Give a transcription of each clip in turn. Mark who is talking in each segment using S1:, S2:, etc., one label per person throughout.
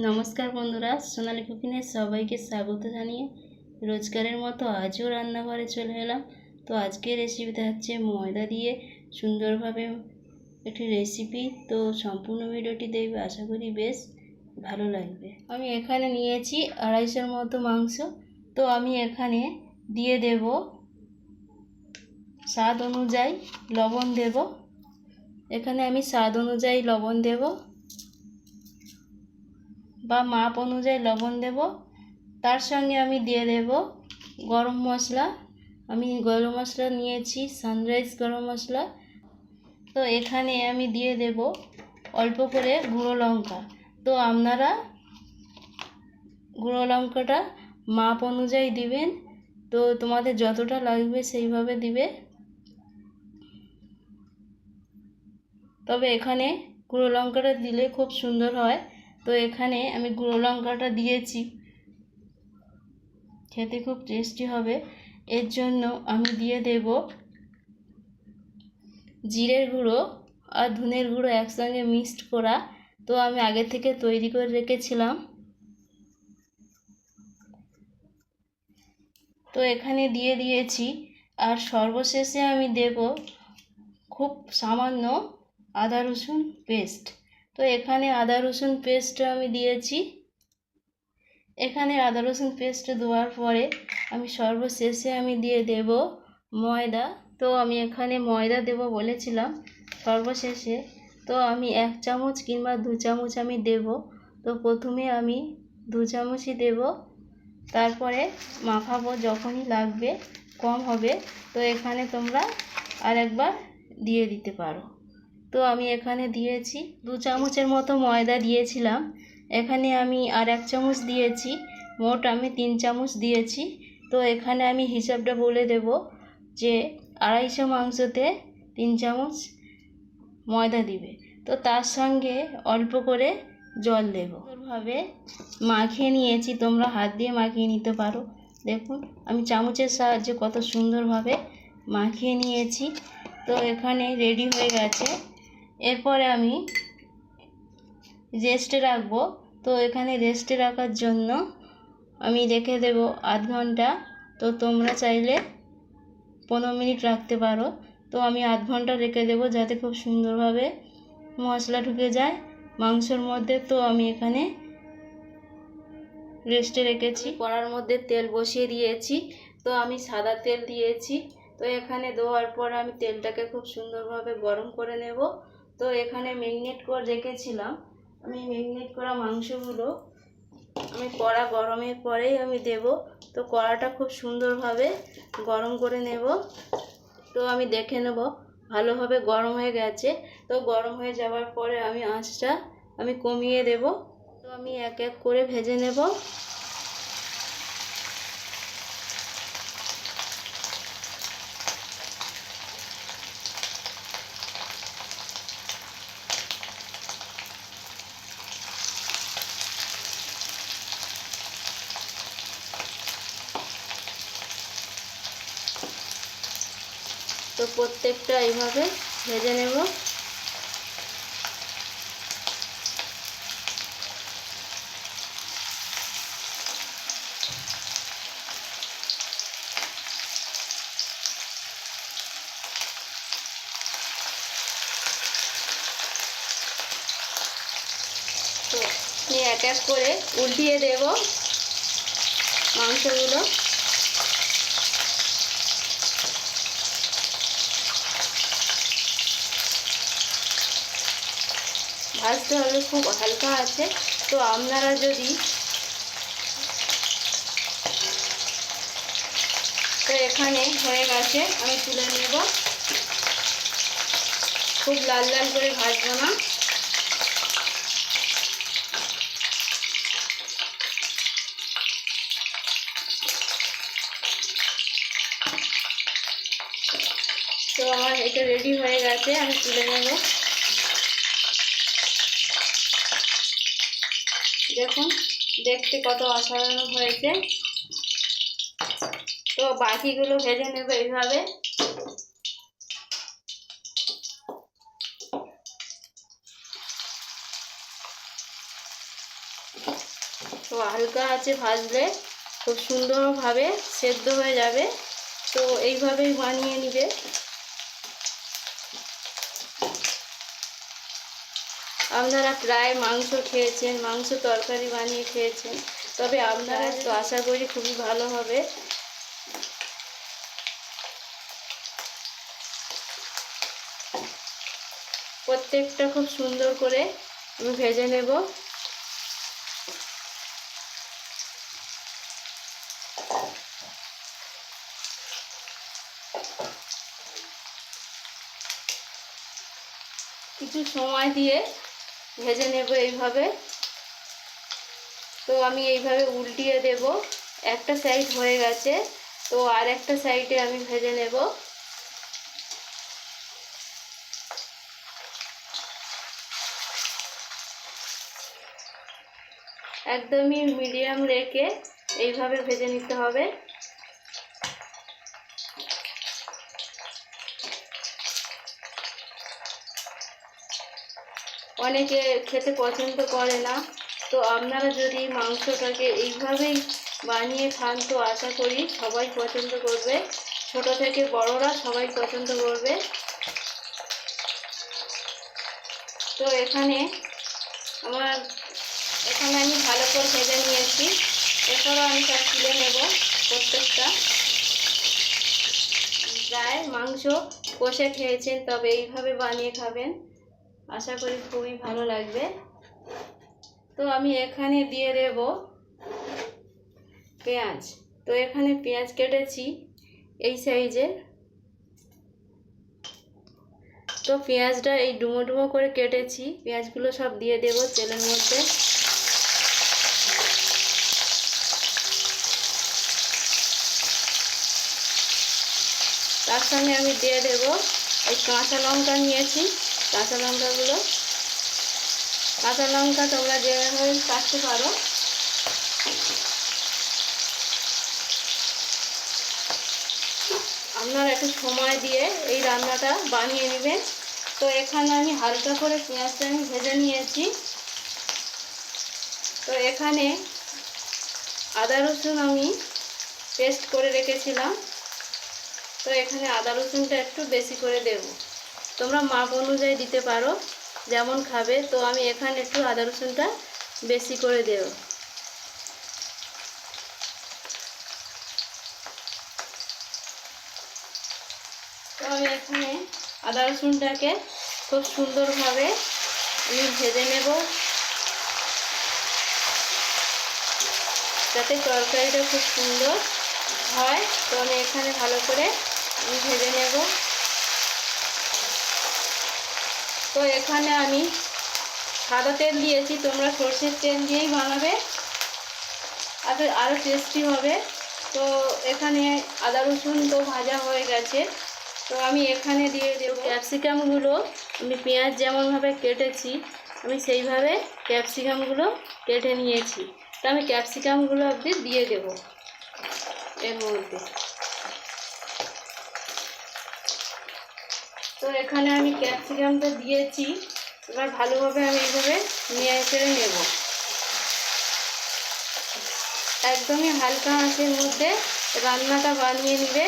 S1: নমস্কার বন্ধুরা, সোনালি কুকিংয়ে সবাইকে স্বাগত জানিয়ে রোজগারের মতো আজও রান্নাঘরে চলে এলাম। তো আজকের রেসিপিটা হচ্ছে ময়দা দিয়ে সুন্দরভাবে একটি রেসিপি তো সম্পূর্ণ ভিডিওটি দেখবে, আশা করি বেশ ভালো লাগবে। আমি এখানে নিয়েছি আড়াইশোর মতো মাংস। তো আমি এখানে দিয়ে দেব, স্বাদ অনুযায়ী লবণ দেব। এখানে আমি স্বাদ অনুযায়ী লবণ দেবো। বা মাপ অনুযায়ী লবণ দেব। তার সঙ্গে আমি দিয়ে দেব গরম মশলা। আমি গরম মশলা নিয়েছি সানরাইজ গরম মশলা। তো এখানে আমি দিয়ে দেব অল্প করে গুঁড়ো লঙ্কা। তো আপনারা গুঁড়ো লঙ্কাটা মাপ অনুযায়ী দিবেন। তো তোমাদের যতটা লাগবে সেইভাবে দিবে। তবে এখানে গুঁড়ো লঙ্কাটা দিলে খুব সুন্দর হয়। তো এখানে আমি গুঁড়ো লঙ্কাটা দিয়েছি। খেতে খুব টেস্টি হবে। এর জন্য আমি দিয়ে দেব জিরের গুঁড়ো আর ধুনের গুঁড়ো একসঙ্গে মিক্সড করা। তো আমি আগে থেকে তৈরি করে রেখেছিলাম। তো এখানে দিয়ে দিয়েছি আর সর্বশেষে আমি দেব খুব সামান্য আদা রসুন পেস্ট। তো এখানে আদা, রসুন পেস্ট আমি দিয়েছি। এখানে আদা, রসুন পেস্ট দেওয়ার পরে আমি সর্বশেষে আমি দিয়ে দেব ময়দা। তো আমি এখানে ময়দা দেব বলেছিলাম সর্বশেষে। তো আমি এক চামচ কিংবা দু চামচ আমি দেব। তো প্রথমে আমি দু চামচই দেব। তারপরে মাখাবো যখনই লাগবে, কম হবে। তো এখানে তোমরা আরেকবার দিয়ে দিতে পারো। তো আমি এখানে দিয়েছি। দু চামচের মতো ময়দা দিয়েছিলাম। এখানে আমি আর এক চামচ দিয়েছি। মোট আমি তিন চামচ দিয়েছি। তো এখানে আমি হিসাবটা বলে দেব যে আড়াইশো মাংসতে তিন চামচ ময়দা দিবে। তো তার সঙ্গে অল্প করে জল দেব। সুন্দরভাবে মাখিয়ে নিয়েছি। তোমরা হাত দিয়ে মাখিয়ে নিতে পারো। দেখুন, আমি চামচের সাহায্যে কত সুন্দরভাবে মাখিয়ে নিয়েছি। তো এখানে রেডি হয়ে গেছে। এরপরে আমি রেস্টে রাখব। তো এখানে রেস্টে রাখার জন্য আমি রেখে দেব আধ ঘণ্টা। তো তোমরা চাইলে পনেরো মিনিট রাখতে পারো। তো আমি আধ ঘণ্টা রেখে দেবো যাতে খুব সুন্দরভাবে মশলা ঢুকে যায়। মাংসর মধ্যে তো আমি এখানে রেস্টে রেখেছি। কড়ার মধ্যে তেল বসিয়ে দিয়েছি। তো আমি সাদা তেল দিয়েছি। তো এখানে দেওয়ার পর আমি তেলটাকে খুব সুন্দরভাবে গরম করে নেব। তো এখানে ম্যারিনেট করে রেখেছিলাম। আমি ম্যারিনেট করা মাংসগুলো আমি কড়া গরমের পরেই আমি দেব। তো কড়াটা খুব সুন্দরভাবে গরম করে নেব। তো আমি দেখে নেব, ভালোভাবে গরম হয়ে গেছে। তো গরম হয়ে যাওয়ার পরে আমি আঁচটা আমি কমিয়ে দেব। তো আমি এক এক করে ভেজে নেব। তো প্রত্যেকটা এইভাবে ভেজে নেব। তো এক এক করে উল্টিয়ে দেব মাংসগুলো। ভাজতে হবে, খুব হালকা আছে। তো আপনারা যদি তো এখানে হয়ে গেছে, আমি তুলে নেব। খুব লাল লাল করে ভাজবো না। তো আমার এটা রেডি হয়ে গেছে, আমি তুলে নেব। দেখুন, দেখতে কত অসাধারণ হয়েছে। তো বাকিগুলো ভেজে নেব এইভাবে। তো হালকা আছে ভাজলে, খুব সুন্দরভাবে সেদ্ধ হয়ে যাবে। তো এইভাবেই বানিয়ে নিবে। আপনারা প্রায় মাংস খেয়েছেন, মাংস তরকারি বানিয়ে খেয়েছেন। তবে আপনারা তো আশা করি খুবই ভালো হবে। প্রত্যেকটা খুব সুন্দর করে আমি ভেজে নেব। কিছু সময় দিয়ে ভেজে নেব এইভাবে। তো আমি এইভাবে উল্টিয়ে দেব। একটা সাইড হয়ে গেছে, তো আর একটা সাইডে আমি ভেজে নেব। একদমই মিডিয়াম রেখে এইভাবে ভেজে নিতে হবে। অনেকে খেতে পছন্দ করে না। তো আপনারা যদি মাংসটাকে এইভাবেই বানিয়ে খান, তো আশা করি সবাই পছন্দ করবে। ছোট থেকে বড়রা সবাই পছন্দ করবে। তো এখানে আমার, এখানে আমি ভালো করে ভেজে নিয়েছি। এরপরও আমি সব তুলে নেব প্রত্যেকটা। প্রায় মাংস কষে খেয়েছেন, তবে এইভাবে বানিয়ে খাবেন। আশা করি খুবই ভালো লাগবে। তো আমি এখানে দিয়ে দেব পেঁয়াজ। তো এখানে পেঁয়াজ কেটেছি এই সাইজের তো পেঁয়াজটা এই ডুমো ডুমো করে কেটেছি। পেঁয়াজগুলো সব দিয়ে দেব তেলের মধ্যে। তার সঙ্গে আমি দিয়ে দেব এই কাঁচা লঙ্কা নিয়েছি। কাঁচা লঙ্কাগুলো। কাঁচা লঙ্কা তোমরা যেভাবে কাটতে পারো। আপনারা একটু সময় দিয়ে এই রান্নাটা বানিয়ে নেবেন। তো এখানে আমি হালকা করে পেঁয়াজটা আমি ভেজে নিয়েছি। তো এখানে আদা রসুন আমি পেস্ট করে রেখেছিলাম। তো এখানে আদা রসুনটা একটু বেশি করে দেব। তোমরা মাপ অনুযায়ী দিতে পারো যেমন খাবে, তো আমি এখানে একটু আদা রসুনটা বেশি করে দেব। তো আমি এখানে আদা রসুনটাকে খুব সুন্দরভাবে আমি ভেজে নেব। যাতে তরকারিটা খুব সুন্দর হয়, তো আমি এখানে ভালো করে আমি ভেজে নেব। তো এখানে আমি সাদা তেল দিয়েছি, তোমরা সর্ষের তেল দিয়েই বানাবে। আর আরও টেস্টি হবে। তো এখানে আদা রসুন তো ভাজা হয়ে গেছে। তো আমি এখানে দিয়ে দেবো ক্যাপসিকামগুলো আমি পেঁয়াজ যেমনভাবে কেটেছি, আমি সেইভাবে ক্যাপসিকামগুলো কেটে নিয়েছি। তো আমি ক্যাপসিকামগুলো অবধি দিয়ে দেব। এর মধ্যে তো এখানে আমি ক্যাপসিকামটা দিয়েছি। এবার ভালোভাবে আমি এইভাবে নিয়ে চেড়ে নেব। একদমই হালকা আঁচের মধ্যে রান্নাটা বানিয়ে নিবে।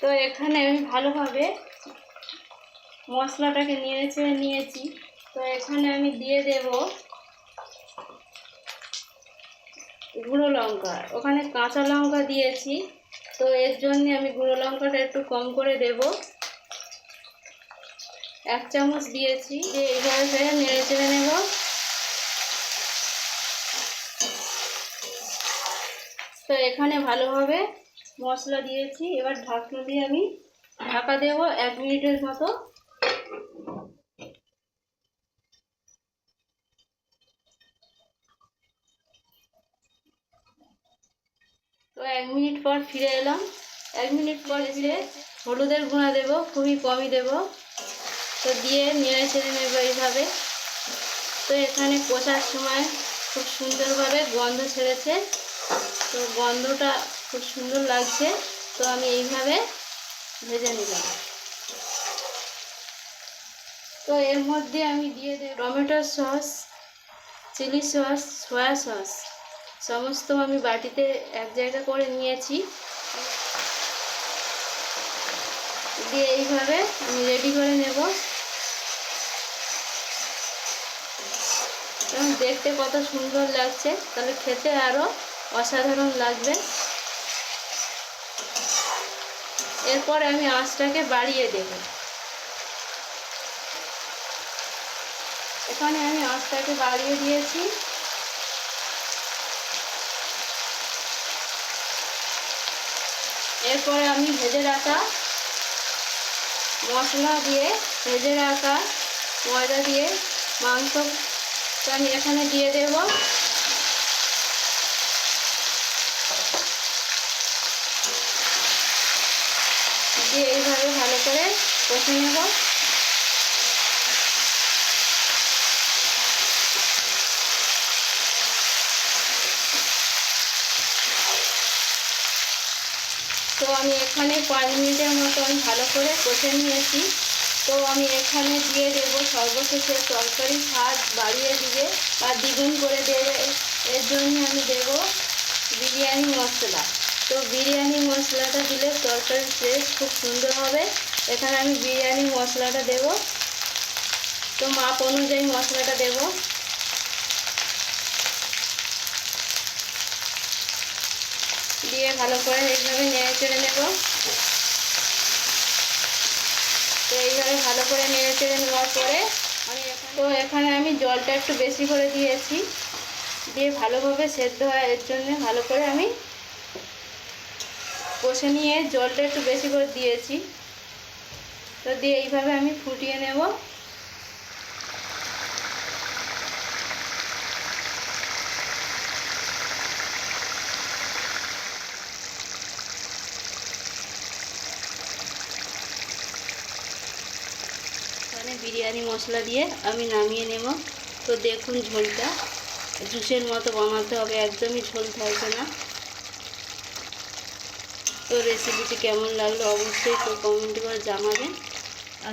S1: তো এখানে আমি ভালোভাবে মশলাটাকে নিয়ে ছেড়ে নিয়েছি। তো এখানে আমি দিয়ে দেব গুঁড়ো লঙ্কা। ওখানে কাঁচা লঙ্কা দিয়েছি। তো এর জন্য আমি গুঁড়ো লঙ্কাটা একটু কম করে দেব। এক চামচ দিয়েছি। দিয়ে এইভাবে ফেরে নেড়ে চেড়ে নেব। তো এখানে ভালোভাবে মশলা দিয়েছি। এবার ঢাকনা দিয়ে আমি ঢাকা দেব এক মিনিটের মতো। তো এক মিনিট পর ফিরে এলাম। এক মিনিট পর ফিরে হলুদের গুঁড়া দেব, খুবই কমই দেব। তো দিয়ে নেড়ে ছেড়ে নেব এইভাবে। তো এখানে কষার সময় খুব সুন্দরভাবে গন্ধ ছেড়েছে। তো গন্ধটা খুব সুন্দর লাগছে। তো আমি এইভাবে ভেজে নিলাম। তো এর মধ্যে আমি দিয়ে দেব tomato sauce, chilli sauce, soya sauce. সমস্ত আমি বাটিতে এক জায়গা করে নিয়েছি। দিয়ে এইভাবে আমি রেডি করে নেব। দেখতে কত সুন্দর লাগছে। তাহলে খেতে আরও অসাধারণ লাগবে। এরপর আমি আঁচটাকে বাড়িয়ে দেব। এখানে আমি আঁচটাকে বাড়িয়ে দিয়েছি। এরপরে আমি ভেজে রাখা মশলা দিয়ে, ভেজে রাখা ময়দা দিয়ে, মাংসটা আমি এখানে দিয়ে দেব। দিয়ে এইভাবে ভালো করে কষে নেব। তো আমি এখানে পাঁচ মিনিটের মতো আমি ভালো করে কষে নিয়েছি। তো আমি এখানে দিয়ে দেবো সর্বশেষে তরকারি স্বাদ বাড়িয়ে দিবে বা দ্বিগুণ করে দেবে। এর জন্য আমি দেব বিরিয়ানি মশলা। তো বিরিয়ানি মশলাটা দিলে তরকারির টেস্ট খুব সুন্দর হবে। এখানে আমি বিরিয়ানি মশলাটা দেব। তো মাপ অনুযায়ী মশলাটা দেবো। দিয়ে ভালো করে এইভাবে নেড়ে চেড়ে নেব। তো এইভাবে ভালো করে নেড়ে চেড়ে নেওয়ার পরে আমি তো এখানে আমি জলটা একটু বেশি করে দিয়েছি। দিয়ে ভালোভাবে সেদ্ধ হয়, এর জন্য ভালো করে আমি কষে নিয়ে জলটা একটু বেশি করে দিয়েছি। তো দিয়ে এইভাবে আমি ফুটিয়ে নেব এখানে বিরিয়ানি মশলা দিয়ে আমি নামিয়ে নেব। তো দেখুন ঝোলটা, জুসের মতো বানাতে হবে, একদমই ঝোল থাকবে না। তো রেসিপিটি কেমন লাগল অবশ্যই তো কমেন্ট করে জানাবেন।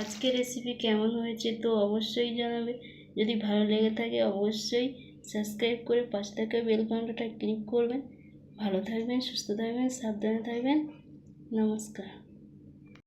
S1: আজকে রেসিপি কেমন হয়েছে তো অবশ্যই জানাবে যদি ভালো লেগে থাকে অবশ্যই সাবস্ক্রাইব করে পাঁচ টাকা বেল ঘন্টাটা ক্লিক করবেন। ভালো থাকবেন, সুস্থ থাকবেন, সাবধানে থাকবেন। নমস্কার।